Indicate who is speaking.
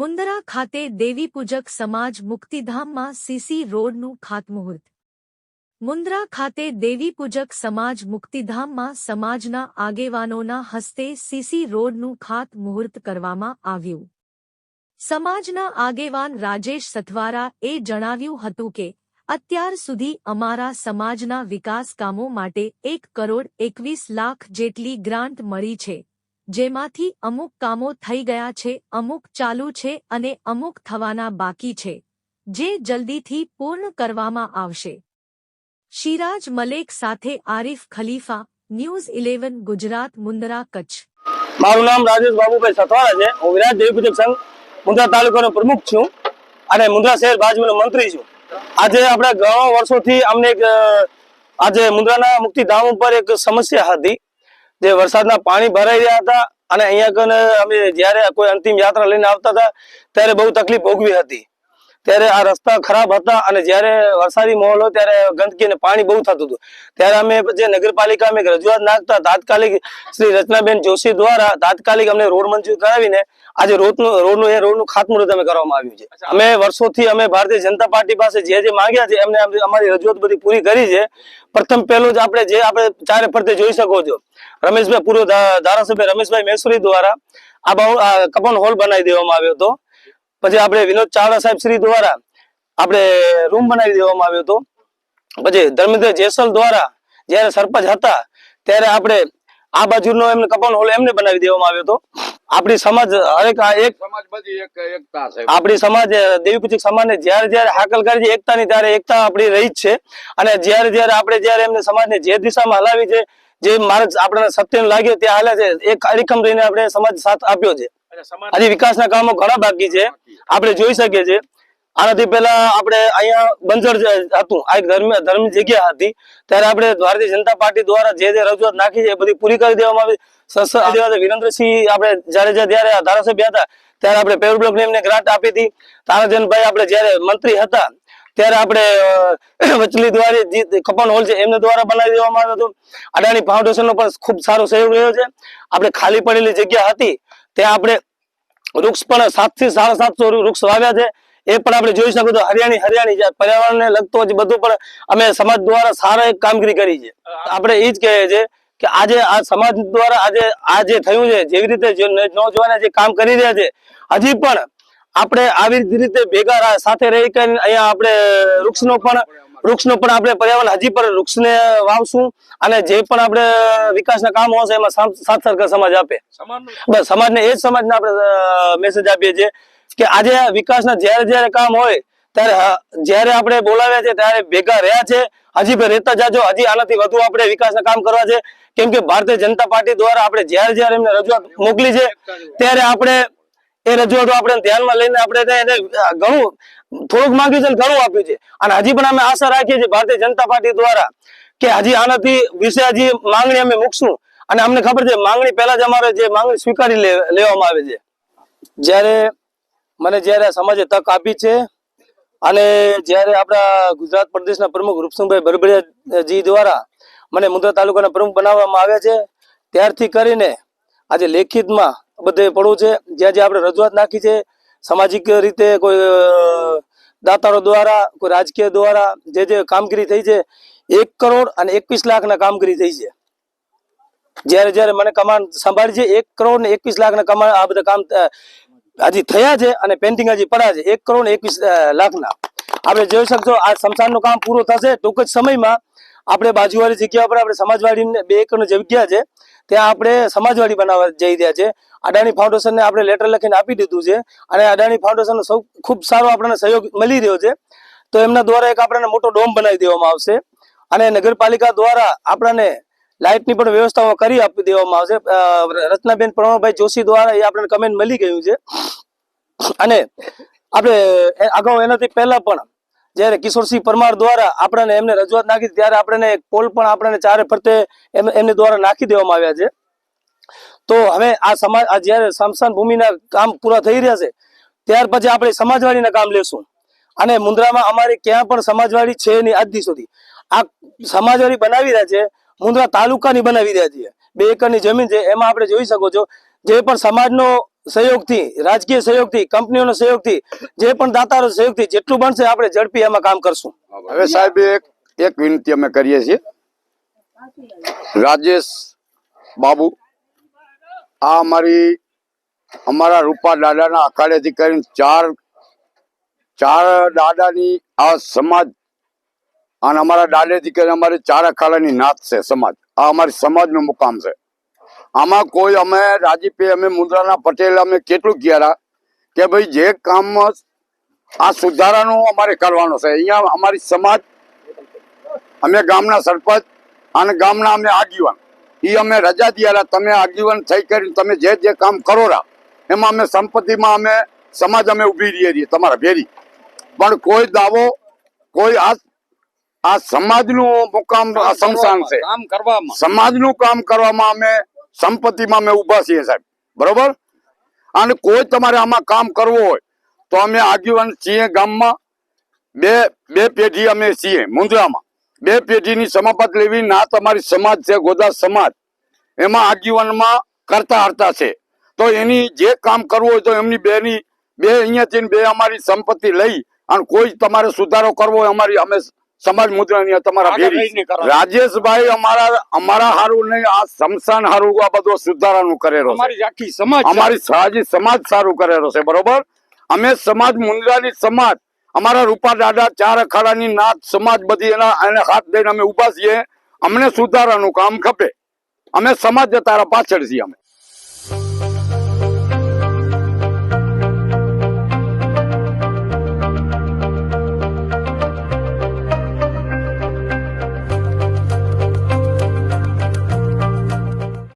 Speaker 1: મુંદરા ખાતે દેવીપૂજક સમાજ મુક્તિધામમાં સીસી રોડનું ખાતમુહૂર્ત. મુંદ્રા ખાતે દેવીપૂજક સમાજ મુક્તિધામમાં સમાજના આગેવાનોના હસ્તે સીસી રોડનું ખાતમુહૂર્ત કરવામાં આવ્યું. સમાજના આગેવાન રાજેશ સથવારા એ જણાવ્યું હતું કે, અત્યાર સુધી અમારા સમાજના વિકાસ કામો માટે એક કરોડ એકવીસ લાખ જેટલી ગ્રાન્ટ મળી છે. જેમાંથી અમુક કામો થઈ ગયા છે, અમુક ચાલુ છે અને અમુક થવાના બાકી છે, જે જલ્દીથી પૂર્ણ કરવામાં આવશે. શિરાજ મલેક સાથે આરિફ ખલીફા, ન્યૂઝ ઇલેવન, ગુજરાત મુંદરા કચ્છ.
Speaker 2: મારું નામ રાજેશ બાબુભાઈ સથવાળા છે. હું વિરાટ દેવીપૂજક સંઘ મુંદ્રા તાલુકાનો પ્રમુખ છું અને મુંદ્રા શહેર ભાજપનો મંત્રી છું. આજે આપણે ઘણા વર્ષોથી અમને એક આજે મુંદ્રાના મુક્તિધામ ઉપર એક સમસ્યા હતી. જે વરસાદના પાણી ભરાઈ રહ્યા હતા અને અહીંયા અમે જ્યારે કોઈ અંતિમ યાત્રા લઈને આવતા હતા, ત્યારે બહુ તકલીફ ભોગવી હતી. ત્યારે આ રસ્તા ખરાબ હતા અને જ્યારે વરસાદી માહોલ હોય ત્યારે ગંદકી અને પાણી બહુ થતું હતું. ત્યારે અમે જે નગરપાલિકા અમે રજૂઆત નાખતા તાત્કાલિક શ્રી રચનાબેન જોશી દ્વારા તાત્કાલિક અમને રોડ મંજૂર કરાવીને આજે રોડનું રોડનું એ રોડનું ખાતમુહૂર્ત અમે કરવામાં આવ્યું છે. અમે વર્ષોથી અમે ભારતીય જનતા પાર્ટી પાસે જે જે માંગ્યા છે એમને અમારી રજૂઆત બધી પૂરી કરી છે. પ્રથમ પહેલું જ આપણે જે આપણે ચારે ફરતે જોઈ શકો છો. રમેશભાઈ પૂર્વ ધારાસભ્ય રમેશભાઈ મેસુરી દ્વારા આ બહુ કપન હોલ બનાવી દેવામાં આવ્યો હતો. પછી આપણે વિનોદ ચાવડા સાહેબ શ્રી દ્વારા આપણે રૂમ બનાવી દેવામાં આવ્યો હતો. પછી ધર્મેન્દ્ર જેસલ દ્વારા જયારે સરપંચ હતા ત્યારે આપણે આ બાજુનો એમને કપન હોલ એમને બનાવી દેવામાં આવ્યો હતો. આપણી સમાજ હરેક એક
Speaker 3: સમાજ બધી એક એકતા છે.
Speaker 2: આપણી સમાજ સમાજને જ્યારે જ્યારે હાકલ કરી છે એકતાની ત્યારે એકતા આપણી રહી જ છે. અને જ્યારે જ્યારે આપણે જ્યારે એમને સમાજને જે દિશામાં હલાવી છે જે માર્ગ આપણને સત્યને લાગ્યો ત્યાં હાલે છે એ કાર્યક્રમ રહીને આપણે સમાજ સાથ આપ્યો છે. હજી વિકાસના કામો ઘણા બાકી છે. આપણે જોઈ શકીએ છીએ. આનાથી પહેલા આપણે અહીંયા બંજર હતું, આ એક ધર્મ ધર્મ જગ્યા હતી. ત્યારે આપણે ભારતીય જનતા પાર્ટી દ્વારા જે જે રજૂઆત નાખી છે એ બધી પૂરી કરી દેવામાં આવી. સંસદ વિરેન્દ્રસિંહ આપણે જાડેજા જયારે ધારાસભ્ય હતા, ત્યારે આપણે પેવર બ્લોક એમને ગ્રાન્ટ આપી હતી. તારાજનભાઈ આપણે જયારે મંત્રી હતા, ત્યારે આપણે વચલી દ્વારા કપન હોલ છે એમને દ્વારા બનાવી દેવામાં આવ્યું હતું. અડાણી ફાઉન્ડેશનનો પણ ખૂબ સારો સહયોગ રહ્યો છે. આપણે ખાલી પડેલી જગ્યા હતી. ત્યાં આપણે વૃક્ષ પણ સાતથી સાડા સાતસો વૃક્ષ વાવ્યા છે. એ પણ આપણે જોઈ શકો તો હરિયાણી હરિયાણી છે. પર્યાવરણને લગતો જ બધું પણ અમે સમાજ દ્વારા સારા એક કામગીરી કરી છે. આપણે એ જ કહીએ છીએ કે આજે આ સમાજ દ્વારા આજે આ જે થયું છે, જેવી રીતે જે નોજવાન જે કામ કરી રહ્યા છે, હજી પણ આપણે આવી રીતે ભેગા સાથે રહી કરીને અહીંયા આપણે વૃક્ષનો પણ વૃક્ષનો પણ આપણે પર્યાવરણ હજી પણ વૃક્ષને વાવશું અને જે પણ આપણે વિકાસના કામો હશે એમાં સાથ સરકાર સમાજ આપે. બસ સમાજને એ જ સમાજને આપણે મેસેજ આપીએ છીએ કે આજે વિકાસના જ્યારે જ્યારે કામ હોય ત્યારે જ્યારે આપણે બોલાવ્યા છે ત્યારે ભેગા રહ્યા છે. હજી પણ રહેતા જાજો હજી આનાથી વધુ આપણે વિકાસના કામ કરવા છે. કેમ કે ભારતીય જનતા પાર્ટી દ્વારા આપણે જ્યારે જ્યારે એમને રજૂઆત મોકલી છે ત્યારે આપણે એ રજૂઆતો આપણે ધ્યાનમાં લઈને આપણે એને ઘણું થોડુંક માંગ્યું છે ઘણું આપ્યું છે. અને હજી પણ અમે આશા રાખીએ છીએ ભારતીય જનતા પાર્ટી દ્વારા કે હજી આનાથી વિશે હજી માંગણી અમે મૂકશું. અને અમને ખબર છે, માંગણી પહેલા જ અમારે જે માંગણી સ્વીકારી લેવામાં આવે છે. જ્યારે મને જ્યારે સમાજે તક આપી છે અને જ્યારે આપણા ગુજરાત પ્રદેશના પ્રમુખ રૂપસિંહભાઈ બરબડિયાજી દ્વારા મને મુંદ્રા તાલુકાના પ્રમુખ બનાવવામાં આવ્યા છે, ત્યારથી કરીને આજે લેખિતમાં બધે પડવું છે. જ્યાં જ્યાં આપણે રજૂઆત નાખી છે, સામાજિક રીતે કોઈ દાતારો દ્વારા, કોઈ રાજકીય દ્વારા જે જે કામગીરી થઈ છે, એક કરોડ અને એકવીસ લાખના કામગીરી થઈ છે. જ્યારે જ્યારે મને કમાન સંભાળી છે, એક કરોડ ને એકવીસ લાખના કમાન આ બધા કામ હજી થયા છે અને પેન્ટિંગ હજી પડ્યા છે. એક કરોડ ને એકવીસ લાખના. આપણે જોઈ શકશો, આ સ્મશાનનું કામ પૂરું થશે ટૂંક જ સમયમાં. આપણે બાજુવાળી જગ્યા પર આપણે સમાજવાડી બે એકરની જગ્યા છે. ત્યાં આપણે સમાજવાડી બનાવવા જઈ રહ્યા છે. અડાણી ફાઉન્ડેશનને આપણે લેટર લખીને આપી દીધું છે અને અડાણી ફાઉન્ડેશનનો સૌ, ખૂબ સારો આપણને સહયોગ મળી રહ્યો છે. તો એમના દ્વારા એક આપણને મોટો ડોમ બનાવી દેવામાં આવશે અને નગરપાલિકા દ્વારા આપણને લાઇટની પણ વ્યવસ્થાઓ કરી આપી દેવામાં આવશે. રત્નાબેન પ્રણવભાઈ જોશી દ્વારા એ આપણને કમેન્ટ મળી ગયું છે. અને આપણે અગાઉ એનાથી પહેલા પણ જ્યારે કિશોરસિંહ પરમાર દ્વારા આપણને એમને રજૂઆત નાખી ત્યારે આપણને એક પોલ પણ આપણને ચારે ફરતે એમને દ્વારા નાખી દેવામાં આવ્યા છે. તો હવે આ સમાજ, આ જ્યારે સ્મશાન ભૂમિના કામ પૂરા થઈ રહ્યા છે, ત્યાર પછી આપણે સમાજવાડીના કામ લેશું. અને મુન્દ્રામાં અમારી ક્યાં પણ સમાજવાડી છે નહીં આજ સુધી. આ સમાજવાડી બનાવી રહ્યા છે મુન્દ્રા તાલુકાની બનાવી રહ્યા છીએ. બે એકરની જમીન છે, એમાં આપણે જોઈ શકો છો, જે પણ સમાજનો સહયોગથી, રાજકીય સહયોગથી, કંપનીઓના સહયોગથી, જે પણ દાતારો સહયોગથી જેટલું બનશે આપણે ઝડપી એમાં કામ કરશું.
Speaker 4: હવે સાહેબ, એક વિનંતી અમે કરીએ છીએ. રાજેશ બાબુ, આ અમારી, અમારા રૂપા દાદાના અખાડેથી કરીને ચાર ચાર દાદાની આ સમાજ, અને અમારા દાદેથી કરીને અમારી ચાર અખાડાની નાત છે સમાજ. આ અમારી સમાજનું મુકામ છે. આમાં કોઈ અમે રાજીપે અમે મુદ્રાના પટેલ અમે કેટલું ગયા કે ભાઈ જે કામ આ સુધારાનું અમારે કરવાનો છે. અહીંયા અમારી સમાજ અમે ગામના સરપંચ અને ગામના અમે આગેવાન. એ અમે રજા દિયારા તમે આગેવાન થઈ કરીને તમે જે જે કામ કરો રા એમાં અમે સંપત્તિમાં અમે સમાજ અમે ઊભી રહીએ છીએ તમારા ભેરી. પણ કોઈ દાવો કોઈ આ આ સમાજનું મુકામ આ સંસ્થાન છે.
Speaker 3: કામ કરવામાં.
Speaker 4: સમાજનું કામ કરવામાં અમે સંપત્તિમાં અમે ઊભા છીએ સાહેબ. બરોબર? અને કોઈ તમારે આમાં કામ કરવું હોય, તો અમે આગેવાન છીએ ગામમાં. બે બે પેઢી અમે છીએ મુંદ્રામાં. બે પેઢીની સમાપત લેવી ના તમારી સમાજ છે ગોદા સમાજ. એમાં આગેવાનમાં કરતા હરતા છે. તો એની જે કામ કરવું હોય તો એમની બેની, બે અહીંયાથી બે અમારી સંપત્તિ લઈ અને કોઈ તમારે સુધારો કરવો હોય અમારી અમે સમાજ મુદ્રાની તમારા ભેરી રાજેશભાઈ અમારા અમારા હારું નહીં આ સમસાન હારું આ બધો સુધારાનું કરેલો
Speaker 3: અમારી આખી સમાજ
Speaker 4: અમારી સાજી સમાજ સારું કરેલો છે બરોબર? અમે સમાજ મુદ્રાની સમાજ અમારા રૂપા દાદા ચાર અખાડાની નાથ સમાજ બધી એના એને હાથ દઈને અમે ઊભા છીએ. અમને સુધારાનું કામ ખપે. અમે સમાજ તારા પાછળ છીએ અમે.